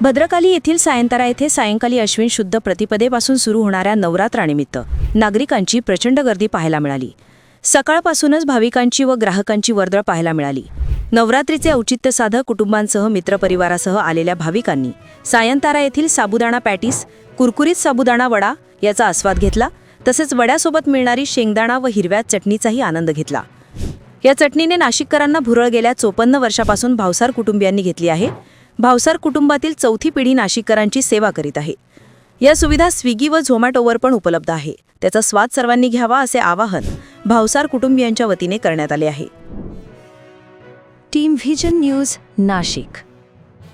भद्रकाली येथील सायंतारा येथे सायंकाली अश्विन शुद्ध प्रतिपदेपासून सुरू होणाऱ्या नवरात्रानिमित्त नागरिकांची प्रचंड गर्दी पाहायला मिळाली. सकाळपासूनच भाविकांची व ग्राहकांची वर्दळ पाहायला मिळाली. नवरात्रीचे औचित्य साधक कुटुंबांसह मित्रपरिवारासह आलेल्या भाविकांनी सायंतारा येथील साबुदाणा पॅटीस कुरकुरीत साबुदाणा वडा याचा आस्वाद घेतला तसेच वड्यासोबत मिळणारी शेंगदाणा व हिरव्या चटणीचाही आनंद घेतला. या चटणीने नाशिककरांना भुरळ गेल्या चोपन्न वर्षापासून भावसार कुटुंबियांनी घेतली आहे. भावसार कुटुंबातील चौथी पिढी नाशिककरांची सेवा करीत आहे. या सुविधा स्विगी व झोमॅटोवर पण उपलब्ध आहे. त्याचा स्वाद सर्वांनी घ्यावा असे आवाहन भावसार कुटुंबियांच्या वतीने करण्यात आले आहे. Team vision news Nashik.